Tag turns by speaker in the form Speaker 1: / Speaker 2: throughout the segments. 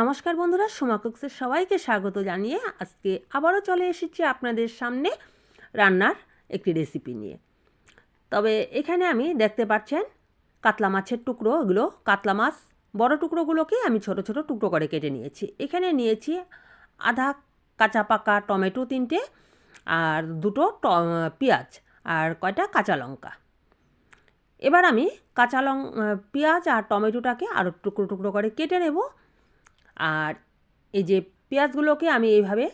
Speaker 1: নমস্কার বন্ধুরা, সোমা কুকসের সবাইকে স্বাগত জানিয়ে আজকে আবারও চলে এসেছি আপনাদের সামনে রান্নার একটি রেসিপি নিয়ে। তবে এখানে আমি দেখতে পাচ্ছেন কাতলা মাছের টুকরো, এগুলো কাতলা মাছ, বড় টুকরোগুলোকে আমি ছোট ছোট টুকরো করে কেটে নিয়েছি। এখানে নিয়েছি আধা কাঁচা পাকা টমেটো তিনটে আর দুটো পেঁয়াজ আর কয়টা কাঁচা লঙ্কা। এবার আমি কাঁচা লং, পেঁয়াজ আর টমেটোটাকে আরও টুকরো টুকরো করে কেটে নেব। আর এই যে পেঁয়াজগুলোকে আমি এইভাবে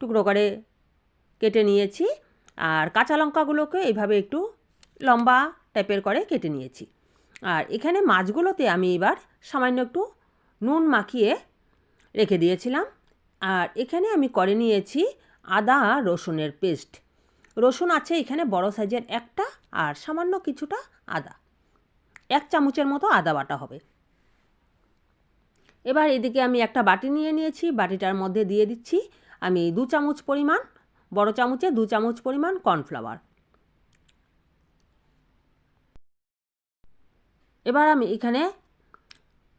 Speaker 1: টুকরো করে কেটে নিয়েছি আর কাঁচা লঙ্কাগুলোকে এইভাবে একটু লম্বা টাইপের করে কেটে নিয়েছি। আর এখানে মাছগুলোতে আমি এবার সামান্য একটু নুন মাখিয়ে রেখে দিয়েছিলাম। আর এখানে আমি করে নিয়েছি আদা রসুনের পেস্ট। রসুন আছে এখানে বড় সাইজের একটা আর সামান্য কিছুটা আদা। এক চামচের মতো আদা বাটা হবে। এবার এদিকে আমি একটা বাটি নিয়ে নিয়েছি, বাটিটার মধ্যে দিয়ে দিচ্ছি আমি দু চামচ পরিমাণ, বড় চামচে দু চামচ পরিমাণ কর্নফ্লাওয়ার। এবার আমি এখানে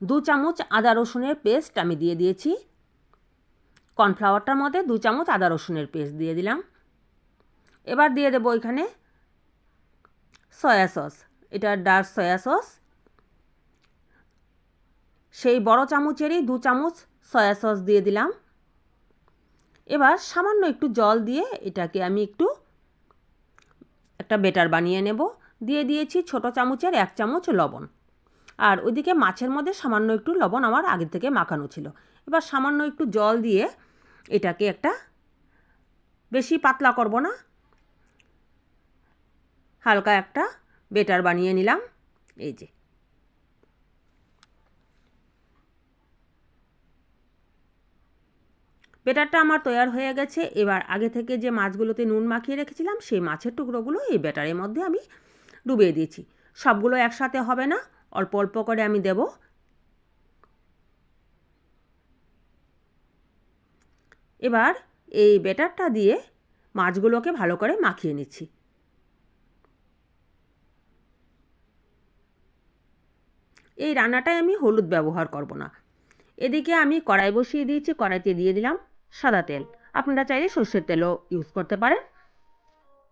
Speaker 1: দু চামচ আদা রসুনের পেস্ট আমি দিয়ে দিয়েছি। কর্নফ্লাওয়ারটার মধ্যে দু চামচ আদা রসুনের পেস্ট দিয়ে দিলাম। এবার দিয়ে দেবো এখানে সয়া সস, এটা ডার্ক সয়া সস। সেই বড় চামচেরই দু চামচ সয়া সস দিয়ে দিলাম। এবার সামান্য একটু জল দিয়ে এটাকে আমি একটু একটা বেটার বানিয়ে নেব। দিয়ে দিয়েছি ছোট চামচের এক চামচ লবণ। আর ওইদিকে মাছের মধ্যে সামান্য একটু লবণ আমার আগে থেকে মাখানো ছিল। এবার সামান্য একটু জল দিয়ে এটাকে একটা বেশি পাতলা করব না। হালকা একটা বেটার বানিয়ে নিলাম। এই যে। বেটারটা আমার তৈয়ার হয়ে গেছে। এবার আগে থেকে যে মাছগুলোতে নুন মাখিয়ে রেখেছিলাম, সেই মাছের টুকরোগুলো এই ব্যাটারের মধ্যে আমি ডুবিয়ে দিয়েছি। সবগুলো একসাথে হবে না, অল্প অল্প করে আমি দেব। এবার এই ব্যাটারটা দিয়ে মাছগুলোকে ভালো করে মাখিয়ে নিচ্ছি। এই রান্নাটায় আমি হলুদ ব্যবহার করব না। এদিকে আমি কড়াই বসিয়ে দিয়েছি, কড়াইতে দিয়ে দিলাম সাদা তেল। আপনারা চাইলে সর্ষের তেলও ইউজ করতে পারেন।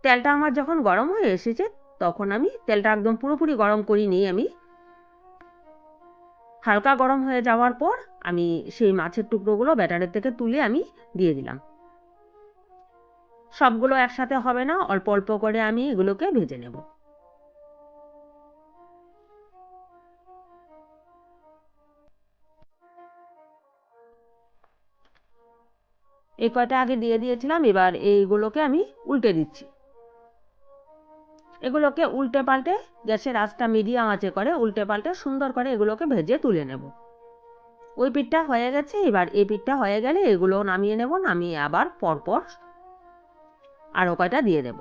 Speaker 1: তেলটা আমার যখন গরম হয়ে এসেছে, তখন আমি তেলটা একদম পুরোপুরি গরম করি নিই আমি। হালকা গরম হয়ে যাওয়ার পর আমি সেই মাছের টুকরোগুলো ব্যাটারের থেকে তুলে আমি দিয়ে দিলাম। সবগুলো একসাথে হবে না, অল্প অল্প করে আমি এগুলোকে ভেজে নেব। এই কয়টা আগে দিয়ে দিয়েছিলাম, এবার এইগুলোকে আমি উল্টে দিচ্ছি। এগুলোকে উল্টে পাল্টে গ্যাসের আঁচটা মিডিয়াম আঁচে করে উল্টে পাল্টে সুন্দর করে এগুলোকে ভেজে তুলে নেব। ওই পিঠটা হয়ে গেছে, এবার এই পিঠটা হয়ে গেলে এগুলো নামিয়ে নেব, নামিয়ে আবার পরপর আরও কয়টা দিয়ে দেব।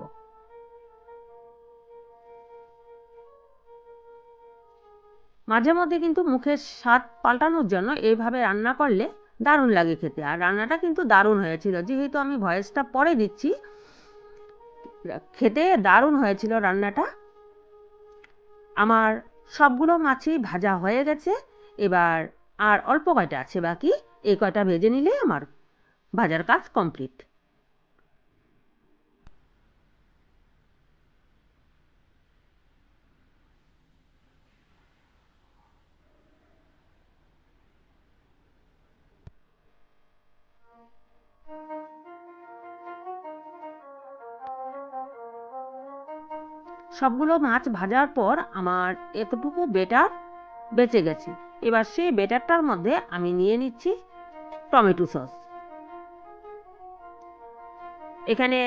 Speaker 1: মাঝে মধ্যে কিন্তু মুখের স্বাদ পাল্টানোর জন্য এইভাবে রান্না করলে দারুণ লাগে খেতে। আর রান্নাটা কিন্তু দারুণ হয়েছিল। যেহেতু আমি ভয়েসটা পরে দিচ্ছি, খেতে দারুণ হয়েছিল রান্নাটা। আমার সবগুলো মাছই ভাজা হয়ে গেছে। এবার আর অল্প কয়টা আছে বাকি? এই কয়টা ভেজে নিলে আমার ভাজার কাজ কমপ্লিট। সবগুলো মাছ ভাজার পর আমার এতটুকু বেটার বেঁচে গেছে। এবার সেই বেটারটার মধ্যে আমি নিয়ে নিচ্ছি টমেটো সস। এখানে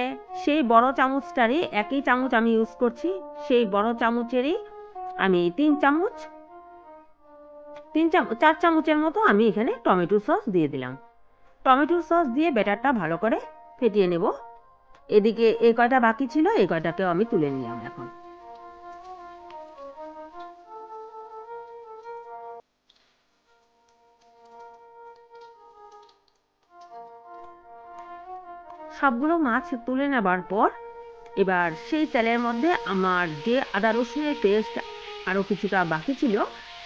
Speaker 1: সেই বড় চামচটারই একই চামচ আমি ইউজ করছি। সেই বড় চামচেরই আমি তিন চামচ তিন চামচ চার চামচের মতো আমি এখানে টমেটো সস দিয়ে দিলাম। টমেটো সস দিয়ে বেটারটা ভালো করে ফেটিয়ে নেব। এদিকে এই কয়টা বাকি ছিল এই কয়টাকেও আমি তুলে নিলাম এখন। সবগুলো মাছ তুলে নেবার পর, এবার সেই তেলের মধ্যে আমার যে আদা রসুনের পেস্ট আরও কিছুটা বাকি ছিল,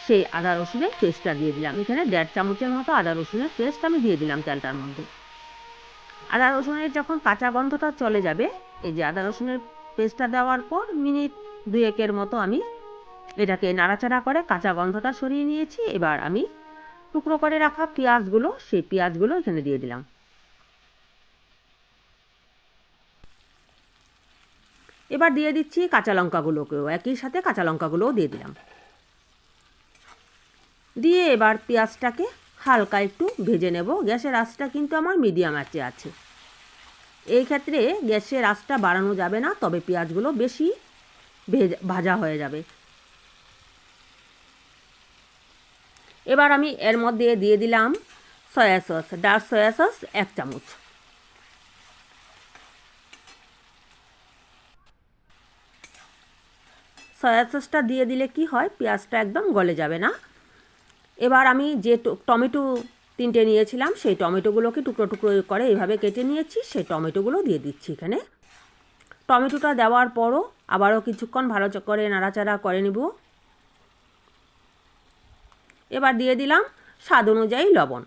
Speaker 1: সেই আদা রসুনের পেস্টটা দিয়ে দিলাম। এখানে দেড় চামচের মতো আদা রসুনের পেস্ট আমি দিয়ে দিলাম তেলটার মধ্যে। আদা রসুনের যখন কাঁচা গন্ধটা চলে যাবে, এই যে আদা রসুনের পেস্টটা দেওয়ার পর মিনিট দুয়েকের মতো আমি এটাকে নাড়াচাড়া করে কাঁচা গন্ধটা সরিয়ে নিয়েছি। এবার আমি টুকরো করে রাখা পেঁয়াজগুলো, সেই পেঁয়াজগুলো এখানে দিয়ে দিলাম। এবার দিয়ে দিচ্ছি কাঁচা লঙ্কাগুলোকেও, একই সাথে কাঁচা লঙ্কাগুলোও দিয়ে দিলাম। দিয়ে এবার পেঁয়াজটাকে হালকা একটু ভেজে নেব। গ্যাসের আঁচটা কিন্তু আমার মিডিয়াম আঁচে আছে। এই ক্ষেত্রে গ্যাসের আঁচটা বাড়ানো যাবে না, তবে পেঁয়াজগুলো বেশি ভেজা হয়ে যাবে। এবার আমি এর মধ্যে দিয়ে দিলাম soy sauce, dark soy sauce এক চামচ। সয়া সসটা দিয়ে দিলে কি হয়, পেঁয়াজটা একদম গলে যাবে না। এবার আমি যে টমেটো তিনটে নিয়েছিলাম, সেই টমেটোগুলোকে টুকরো টুকরো করে এইভাবে কেটে নিয়েছি, সেই টমেটোগুলো দিয়ে দিচ্ছি এখানে। টমেটোটা দেওয়ার পরও আবারও কিছুক্ষণ ভালো করে নাড়াচাড়া করে নিব। এবার দিয়ে দিলাম স্বাদ অনুযায়ী লবণ।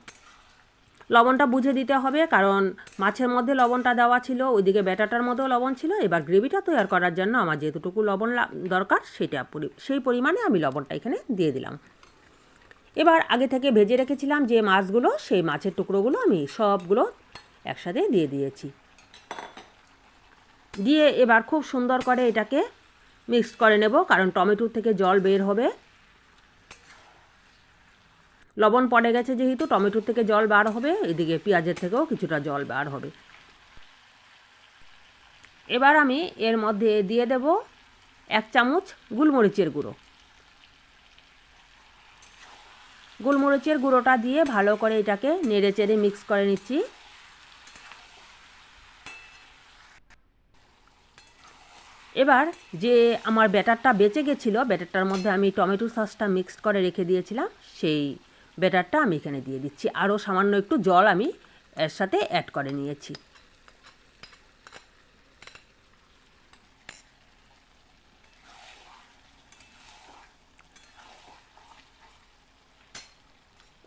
Speaker 1: লবণটা বুঝে দিতে হবে, কারণ মাছের মধ্যে লবণটা দেওয়া ছিল, ওইদিকে ব্যাটাটার মধ্যেও লবণ ছিল, এবার গ্রেভিটা তৈরি করার জন্য আমার যেতটুকু লবণ দরকার, সেটা সেই পরিমাণে আমি লবণটা এখানে দিয়ে দিলাম। এবার আগে থেকে ভেজে রেখেছিলাম যে মাছগুলো, সেই মাছের টুকরোগুলো আমি সবগুলো একসাথে দিয়ে দিয়েছি। দিয়ে এবার খুব সুন্দর করে এটাকে মিক্স করে নেব, কারণ টমেটোর থেকে জল বের হবে। লবণ পড়ে গেছে যেহেতু, টমেটোর থেকে জল বার হবে, এদিকে পেঁয়াজের থেকেও কিছুটা জল বার হবে। এবার আমি এর মধ্যে দিয়ে দেব এক চামচ গুলমরিচের গুঁড়ো। গোলমরিচের গুঁড়োটা দিয়ে ভালো করে এটাকে নেড়ে চেড়ে মিক্স করে নিচ্ছি। এবার যে আমার ব্যাটারটা বেঁচে গেছিল, ব্যাটারটার মধ্যে আমি টমেটো সসটা মিক্সড করে রেখে দিয়েছিলাম, সেই ব্যাটারটা আমি এখানে দিয়ে দিচ্ছি। আরও সামান্য একটু জল আমি এর সাথে অ্যাড করে নিয়েছি।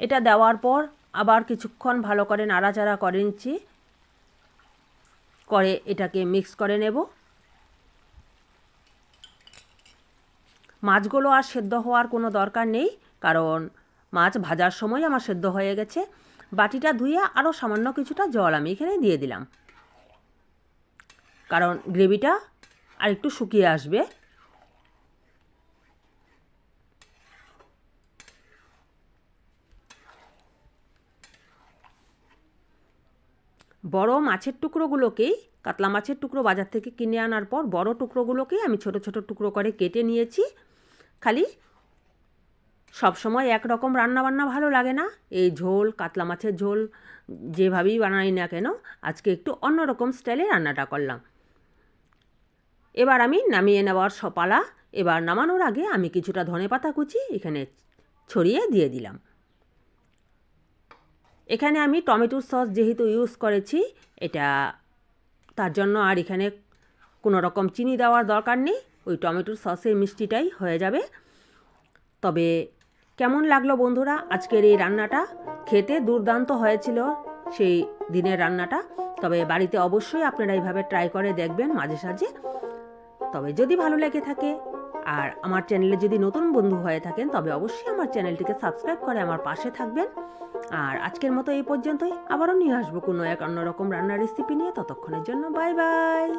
Speaker 1: এটা দেওয়ার পর আবার কিছুক্ষণ ভালো করে নাড়াচাড়া করে নিচ্ছি। করে এটাকে মিক্স করে নেব। মাছগুলো আর সেদ্ধ হওয়ার কোনো দরকার নেই, কারণ মাছ ভাজার সময় আমার সেদ্ধ হয়ে গেছে। বাটিটা ধুয়ে আরও সামান্য কিছুটা জল আমি এখানে দিয়ে দিলাম। কারণ গ্রেভিটা আর একটু শুকিয়ে আসবে। বড় মাছের টুকরোগুলোকেই কাতলা মাছের টুকরো বাজার থেকে কিনে আনার পর বড় টুকরোগুলোকেই আমি ছোট ছোট টুকরো করে কেটে নিয়েছি। খালি সব সময় একরকম রান্নাবান্না ভালো লাগে না। এই ঝোল, কাতলা মাছের ঝোল যেভাবেই বানাই না কেন, আজকে একটু অন্যরকম স্টাইলে রান্নাটা করলাম। এবার আমি নামিয়ে নেওয়ার সপালা, এবার নামানোর আগে আমি কিছুটা ধনেপাতা কুচি এখানে ছড়িয়ে দিয়ে দিলাম। এখানে আমি টমেটোর সস যেহেতু ইউজ করেছি, এটা তার জন্য আর এখানে কোনো রকম চিনি দেওয়ার দরকার নেই। ওই টমেটোর সসের মিষ্টিটাই হয়ে যাবে। তবে কেমন লাগল বন্ধুরা আজকের এই রান্নাটা? খেতে দুর্দান্ত হয়েছিল সেই দিনের রান্নাটা। তবে বাড়িতে অবশ্যই আপনারা এইভাবে ট্রাই করে দেখবেন মাঝে সাঝে। তবে যদি ভালো লেগে থাকে আর আমার চ্যানেলে যদি নতুন বন্ধু হয়ে থাকেন, তবে অবশ্যই আমার চ্যানেলটিকে সাবস্ক্রাইব করে আমার পাশে থাকবেন। আর আজকের মতো এই পর্যন্তই। আবারও নিয়ে আসব কোনো এক অন্যরকম রান্নার রেসিপি নিয়ে। ততক্ষণের জন্য বাই বাই